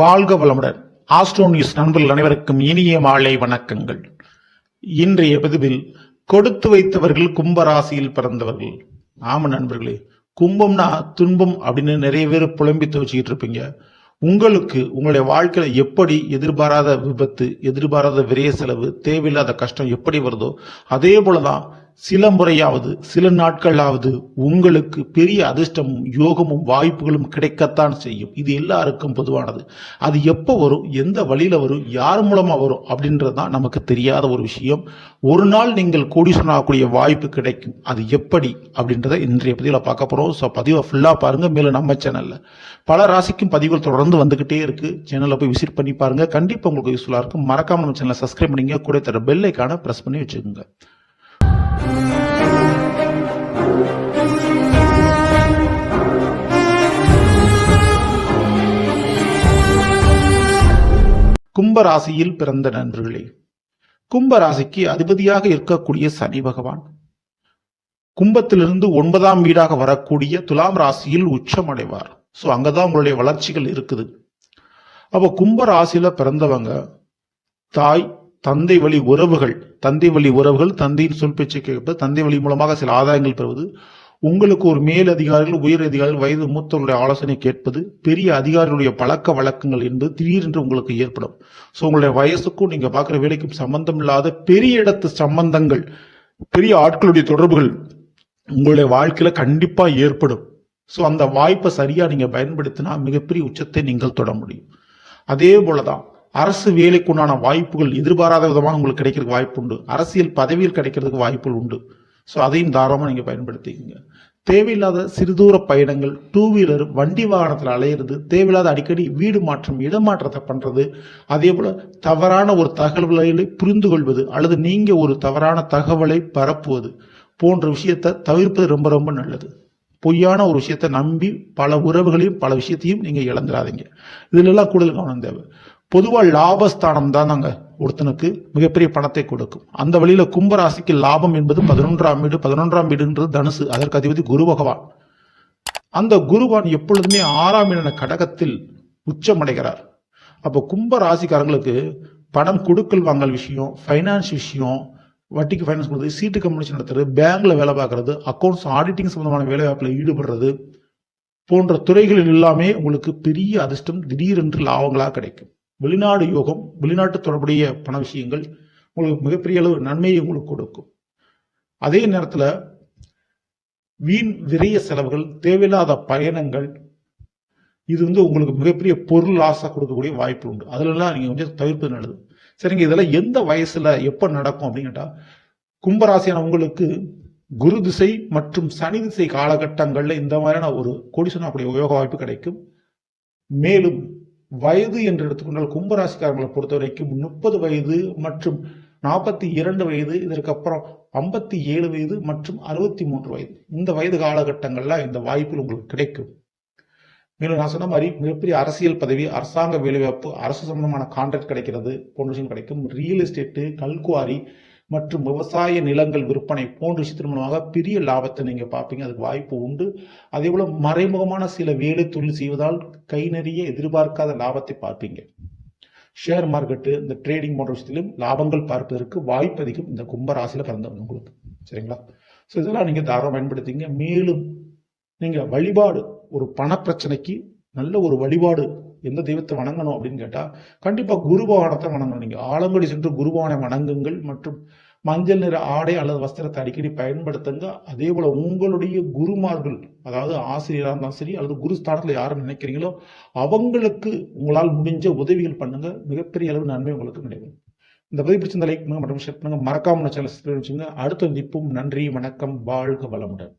வாழ்க வளமுடன். Astro news நண்பர்கள் அனைவருக்கும் இனிய மாலை வணக்கங்கள். இன்றைய பதிவில் கொடுத்து வைத்தவர்கள் கும்பராசியில் பிறந்தவர்கள். ஆம நண்பர்களே கும்பம்னா துன்பம் அப்படின்னு நிறைய பேர் புலம்பி துவச்சிக்கிட்டு இருப்பீங்க. உங்களுக்கு உங்களுடைய வாழ்க்கையில எப்படி எதிர்பாராத விபத்து எதிர்பாராத விரைய செலவு தேவையில்லாத கஷ்டம் எப்படி வருதோ அதே போலதான் சில முறையாவது சில நாட்களாவது உங்களுக்கு பெரிய அதிர்ஷ்டமும் யோகமும் வாய்ப்புகளும் கிடைக்கத்தான் செய்யும். இது எல்லாருக்கும் பொதுவானது. அது எப்போ வரும் எந்த வழியில் வரும் யார் மூலமாக வரும் அப்படின்றது தான் நமக்கு தெரியாத ஒரு விஷயம். ஒரு நாள் நீங்கள் கூடி ஆகக்கூடிய வாய்ப்பு கிடைக்கும். அது எப்படி அப்படின்றத இன்றைய பதிவில் பார்க்க போகிறோம் ஸோ பதிவை ஃபுல்லாக பாருங்கள் மேலும் நம்ம சேனலில் பல ராசிக்கும் பதிவுகள் தொடர்ந்து வந்துக்கிட்டே இருக்குது சேனலில் போய் விசிட் பண்ணி பாருங்க. கண்டிப்பாக உங்களுக்கு யூஸ்ஃபுல்லாக இருக்கும். மறக்காமல் நம்ம சேனலை சப்ஸ்கிரைப் பண்ணிங்க. கூட தர பெல்லைக்கான ப்ரெஸ் பண்ணி வச்சுக்கோங்க. கும்பராசியில் பிறந்த நண்பர்களே கும்பராசிக்கு அதிபதியாக இருக்கக்கூடிய சனி பகவான் கும்பத்திலிருந்து ஒன்பதாம் வீடாக வரக்கூடிய துலாம் ராசியில் உச்சம் அடைவார் ஸோ அங்கதான் உங்களுடைய வளர்ச்சிகள் இருக்குது. அப்போ கும்ப ராசியில பிறந்தவங்க தாய் தந்தை வழி உறவுகள் தந்தை வழி உறவுகள் தந்தையின் சொல் பேச்சு கேட்பது தந்தை வழி மூலமாக சில ஆதாயங்கள் பெறுவது. உங்களுக்கு ஒரு மேல் அதிகாரிகள் உயர் அதிகாரிகள் வயது மூத்தவருடைய ஆலோசனை கேட்பது. பெரிய அதிகாரிகளுடைய பழக்க வழக்கங்கள் என்பது திடீரென்று உங்களுக்கு ஏற்படும். ஸோ உங்களுடைய வயசுக்கும் நீங்க பார்க்குற வேலைக்கும் சம்பந்தம் இல்லாத பெரிய இடத்து சம்பந்தங்கள் பெரிய ஆட்களுடைய தொடர்புகள் உங்களுடைய வாழ்க்கையில கண்டிப்பா ஏற்படும். ஸோ அந்த வாய்ப்பை சரியா நீங்க பயன்படுத்தினா மிகப்பெரிய உச்சத்தை நீங்கள் தொட முடியும். அதே போலதான் அரசு வேலைக்கு உண்டான வாய்ப்புகள் எதிர்பாராத விதமாக உங்களுக்கு கிடைக்கிறதுக்கு வாய்ப்பு உண்டு. அரசியல் பதவியில் கிடைக்கிறதுக்கு வாய்ப்புகள் உண்டு. ஸோ அதையும் தாராளமாக நீங்கள் பயன்படுத்திக்கங்க. தேவையில்லாத சிறுதூர பயணங்கள் டூ வீலர் வண்டி வாகனத்தில் அலையிறது தேவையில்லாத அடிக்கடி வீடு மாற்றம் இடமாற்றத்தை பண்ணுறது அதே போல் தவறான ஒரு தகவல்களை புரிந்து கொள்வது அல்லது நீங்கள் ஒரு தவறான தகவலை பரப்புவது போன்ற விஷயத்தை தவிர்ப்பது ரொம்ப ரொம்ப நல்லது. பொய்யான ஒரு விஷயத்தை நம்பி பல உறவுகளையும் பல விஷயத்தையும் நீங்கள் இழந்துடாதீங்க. இதிலெல்லாம் கூடுதல் கவனம் தேவை. பொதுவாக லாபஸ்தானம் தான் நாங்கள் ஒருத்தனுக்கு மிகப்பெரிய பணத்தை கொடுக்கும். அந்த வழியில் கும்பராசிக்கு லாபம் என்பது பதினொன்றாம் வீடு பதினொன்றாம் வீடுன்றது தனுசு. அதற்கு அதிபதி குரு பகவான். அந்த குருவான் எப்பொழுதுமே ஆறாம் இட கடகத்தில் உச்சமடைகிறார். அப்போ கும்ப ராசிக்காரங்களுக்கு பணம் கொடுக்கல் வாங்கல் விஷயம் ஃபைனான்ஸ் விஷயம் வட்டிக்கு ஃபைனான்ஸ் கொடுத்து சீட்டு கம்பெனிஸ் நடத்துறது பேங்க்ல வேலை பார்க்கறது அக்கௌண்ட்ஸ் ஆடிட்டிங் சம்பந்தமான வேலை வாய்ப்பில் ஈடுபடுறது போன்ற துறைகளில் எல்லாமே உங்களுக்கு பெரிய அதிர்ஷ்டம் திடீரென்று லாபங்களாக கிடைக்கும். வெளிநாடு யோகம் வெளிநாட்டு தொடர்புடைய பண விஷயங்கள் உங்களுக்கு மிகப்பெரிய அளவு நன்மையை உங்களுக்கு கொடுக்கும். அதே நேரத்தில் வீண் விரைய செலவுகள் தேவையில்லாத பயணங்கள் இது வந்து உங்களுக்கு மிகப்பெரிய பொருள் ஆசை கொடுக்கக்கூடிய வாய்ப்பு உண்டு. அதுலலாம் நீங்கள் கொஞ்சம் தவிர்ப்பது நல்லது. சரிங்க இதெல்லாம் எந்த வயசில் எப்போ நடக்கும் அப்படின்னு கும்பராசியான உங்களுக்கு குரு திசை மற்றும் சனி திசை காலகட்டங்களில் இந்த மாதிரியான ஒரு கொடி சொன்னக்கூடிய யோக வாய்ப்பு கிடைக்கும். மேலும் வயது என்று எடுத்துக்கொண்டால் கும்பராசிக்காரங்களை பொறுத்த வரைக்கும் முப்பது வயது மற்றும் நாற்பத்தி இரண்டு வயது இதற்கப்புறம் ஐம்பத்தி ஏழு வயது மற்றும் அறுபத்தி மூன்று வயது. இந்த வயது காலகட்டங்கள்ல இந்த வாய்ப்புகள் உங்களுக்கு கிடைக்கும். மேலும் நான் சொன்ன மாதிரி மிகப்பெரிய அரசியல் பதவி அரசாங்க வேலைவாய்ப்பு அரசு சம்பந்தமான கான்ட்ராக்ட் கிடைக்கிறது போன்ற விஷயம் கிடைக்கும் ரியல் எஸ்டேட்டு கல்குவாரி மற்றும் விவசாய நிலங்கள் விற்பனை போன்ற விஷயத்தின் மூலமாக பெரிய லாபத்தை நீங்கள் பார்ப்பீங்க. அதுக்கு வாய்ப்பு உண்டு. அதே போல் மறைமுகமான சில வேலை தொழில் செய்வதால் கை நிறைய எதிர்பார்க்காத லாபத்தை பார்ப்பீங்க. ஷேர் மார்க்கெட்டு இந்த ட்ரேடிங் போன்ற விஷயத்திலும் லாபங்கள் பார்ப்பதற்கு வாய்ப்பு அதிகம். இந்த கும்பராசியில் கலந்து உங்களுக்கு. சரிங்களா? ஸோ இதெல்லாம் நீங்கள் தாராளம் பயன்படுத்திங்க மேலும் நீங்கள் வழிபாடு ஒரு பணப்பிரச்சனைக்கு நல்ல ஒரு வழிபாடு எந்த தெய்வத்தை வணங்கணும் அப்படின்னு கேட்டால் கண்டிப்பாக குருபவானத்தை வணங்கணும். நீங்கள் ஆலங்குடி சென்று குருபவானை வணங்குங்கள் மற்றும் மஞ்சள் நிற ஆடை அல்லது வஸ்திரத்தை அடிக்கடி பயன்படுத்துங்க. அதே போல் உங்களுடைய குருமார்கள் அதாவது ஆசிரியராக இருந்தாலும் சரி அல்லது குரு ஸ்தானத்தில் யாரும் நினைக்கிறீங்களோ அவங்களுக்கு உங்களால் முடிஞ்ச உதவிகள் பண்ணுங்க. மிகப்பெரிய அளவு நன்மை உங்களுக்கு கிடைக்கும். இந்த பதிவு பிடிச்சிருந்த லைக் பண்ணுங்க மற்றும் ஷேர் பண்ணுங்க மறக்காம சேனல் வச்சுங்க அடுத்த நிப்பும் நன்றி வணக்கம் வாழ்க வளமுடன்.